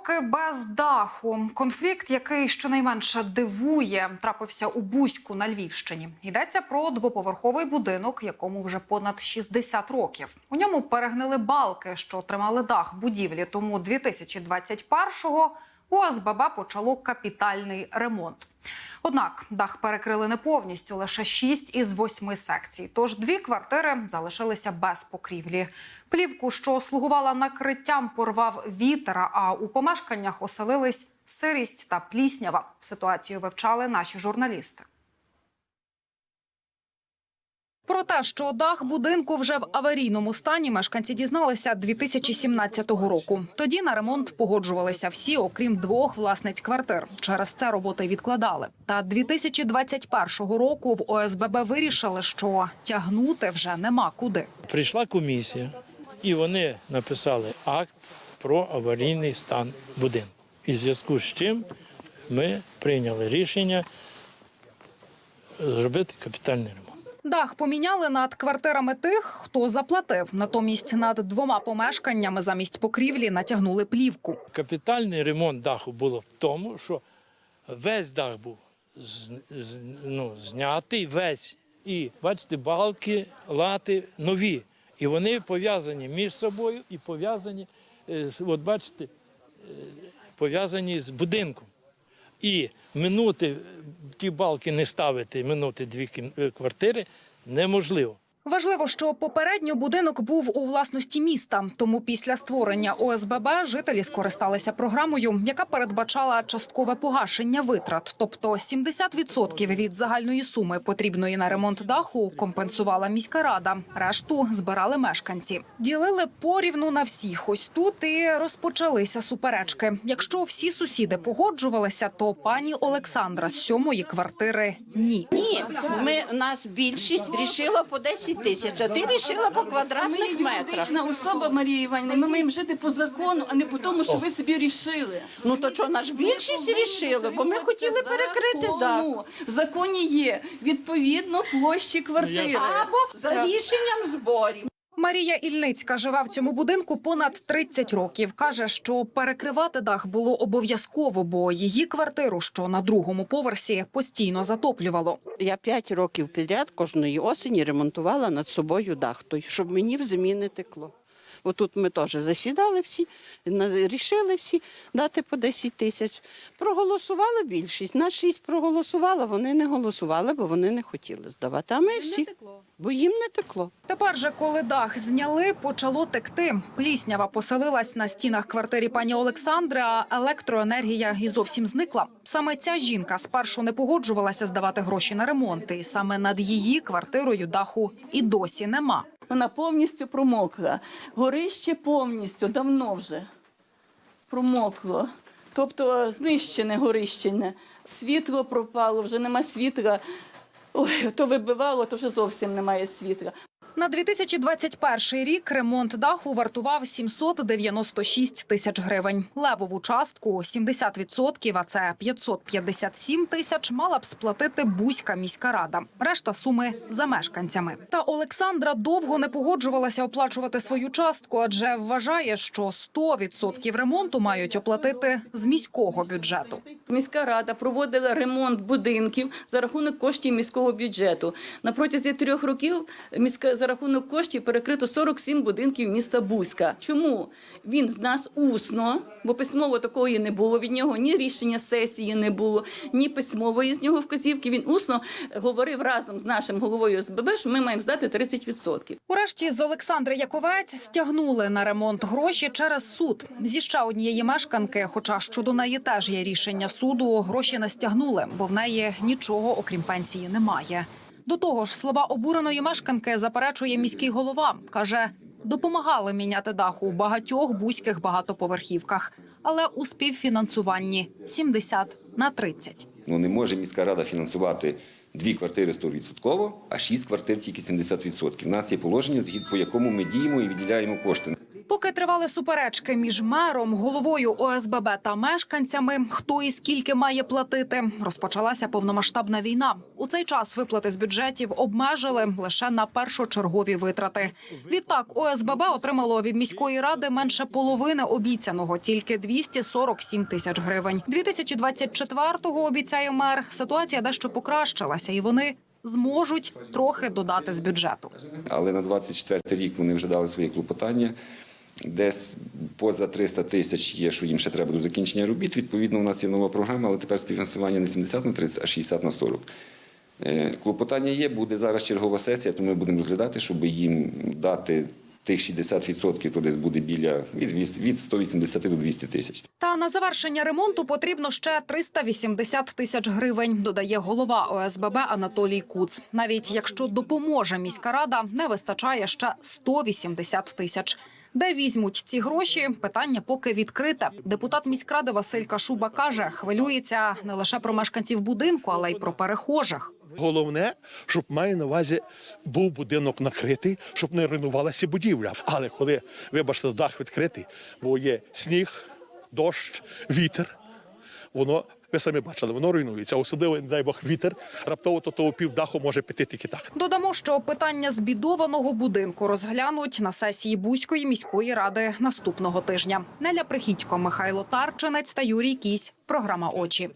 роки без даху. Конфлікт, який щонайменше дивує, трапився у Бузьку на Львівщині. Йдеться про двоповерховий будинок, якому вже понад 60 років. У ньому перегнили балки, що тримали дах будівлі. Тому 2021-го у ОСББ почало капітальний ремонт. Однак дах перекрили не повністю, лише шість із восьми секцій. Тож дві квартири залишилися без покрівлі. Плівку, що слугувала накриттям, порвав вітер, а у помешканнях оселились сирість та пліснява. Ситуацію вивчали наші журналісти. Про те, що дах будинку вже в аварійному стані, мешканці дізналися 2017 року. Тоді на ремонт погоджувалися всі, окрім двох власниць квартир. Через це роботи відкладали. Та 2021 року в ОСББ вирішили, що тягнути вже нема куди. Прийшла комісія, і вони написали акт про аварійний стан будинку. І зв'язку з чим ми прийняли рішення зробити капітальний ремонт. Дах поміняли над квартирами тих, хто заплатив. Натомість над двома помешканнями замість покрівлі натягнули плівку. Капітальний ремонт даху було в тому, що весь дах був з- з- ну, знятий, весь. І бачите, балки, лати нові. І вони пов'язані між собою і пов'язані, е, от бачите, е, пов'язані з будинком. І минути ті балки не ставити, минути дві е, квартири неможливо. Важливо, що попередньо будинок був у власності міста. Тому після створення ОСББ жителі скористалися програмою, яка передбачала часткове погашення витрат. Тобто 70% від загальної суми, потрібної на ремонт даху, компенсувала міська рада. Решту збирали мешканці. Ділили порівну на всіх. Ось тут і розпочалися суперечки. Якщо всі сусіди погоджувалися, то пані Олександра з сьомої квартири ні. Ні, ми нас більшість рішила по 10 тисяч, а ти рішила по квадратних метрах. юридична особа Марія Іванівна. Ми маємо жити по закону, а не по тому, що ви собі рішили. Ну то чого наш більшість рішили, бо ми хотіли перекрити дах. Закону. В законі є відповідно площі квартири. Або за рішенням зборів. Марія Ільницька живе в цьому будинку понад 30 років. Каже, що перекривати дах було обов'язково, бо її квартиру, що на другому поверсі, постійно затоплювало. Я 5 років підряд кожної осені ремонтувала над собою дах, щоб мені в зимі не текло. Отут ми теж засідали всі, на- рішили всі дати по 10 тисяч. Проголосували більшість. Нас шість проголосувало, вони не голосували, бо вони не хотіли здавати. А ми всі, бо їм не текло. Тепер же, коли дах зняли, почало текти. Пліснява поселилась на стінах квартирі пані Олександри, а електроенергія і зовсім зникла. Саме ця жінка спершу не погоджувалася здавати гроші на ремонт, і саме над її квартирою даху і досі нема. Вона повністю промокла. Горище повністю давно вже промокло. Тобто знищене горищене. Світло пропало, вже нема світла. Ой, то вибивало, то вже зовсім немає світла. На 2021 рік ремонт даху вартував 796 тисяч гривень. Левову частку 70%, а це 557 тисяч, мала б сплатити Бузька міська рада. Решта суми за мешканцями. Та Олександра довго не погоджувалася оплачувати свою частку, адже вважає, що 100% ремонту мають оплатити з міського бюджету. Міська рада проводила ремонт будинків за рахунок коштів міського бюджету. На протязі трьох років міська рахунок коштів перекрито 47 будинків міста Бузька. Чому він з нас усно, бо письмово такої не було від нього, ні рішення сесії не було, ні письмової з нього вказівки. Він усно говорив разом з нашим головою СББ, що ми маємо здати 30%. Урешті з Олександри Яковець стягнули на ремонт гроші через суд. Зі ще однієї мешканки, хоча щодо неї теж є рішення суду, гроші не стягнули, бо в неї нічого окрім пенсії немає. До того ж, слова обуреної мешканки заперечує міський голова. каже, допомагали міняти дах у багатьох бузьких багатоповерхівках, але у співфінансуванні 70 на 30. Ну не може міська рада фінансувати дві квартири 100%, а шість квартир тільки 70%. У нас є положення, згідно по якому ми діємо і виділяємо кошти. Поки тривали суперечки між мером, головою ОСББ та мешканцями, хто і скільки має платити, розпочалася повномасштабна війна. У цей час виплати з бюджетів обмежили лише на першочергові витрати. Відтак ОСББ отримало від міської ради менше половини обіцяного, тільки 247 тисяч гривень. 2024-го, обіцяє мер, ситуація дещо покращилася, і вони зможуть трохи додати з бюджету. Але на 24 рік вони вже дали свої клопотання. Десь поза 300 тисяч є, що їм ще треба до закінчення робіт. Відповідно, у нас є нова програма, але тепер співфінансування не 70 на 30, а 60 на 40. Е, Клопотання є, буде зараз чергова сесія, то ми будемо розглядати, щоб їм дати тих 60%, то десь буде біля від, від 180 до 200 тисяч. Та на завершення ремонту потрібно ще 380 тисяч гривень, додає голова ОСББ Анатолій Куц. Навіть якщо допоможе міська рада, не вистачає ще 180 тисяч. Де візьмуть ці гроші? Питання поки відкрите. Депутат міськради Василь Кашуба каже, хвилюється не лише про мешканців будинку, але й про перехожих. Головне, щоб має на увазі був будинок накритий, щоб не руйнувалася будівля. Але коли, вибачте, дах відкритий, бо є сніг, дощ, вітер, воно. Ви самі бачили, воно руйнується. Особливо, не дай Бог, вітер. Раптово то того півдаху може піти тільки так. Додамо, що питання збідованого будинку розглянуть на сесії Бузької міської ради наступного тижня. Неля Прихідько, Михайло Тарчинець та Юрій Кісь. Програма очі.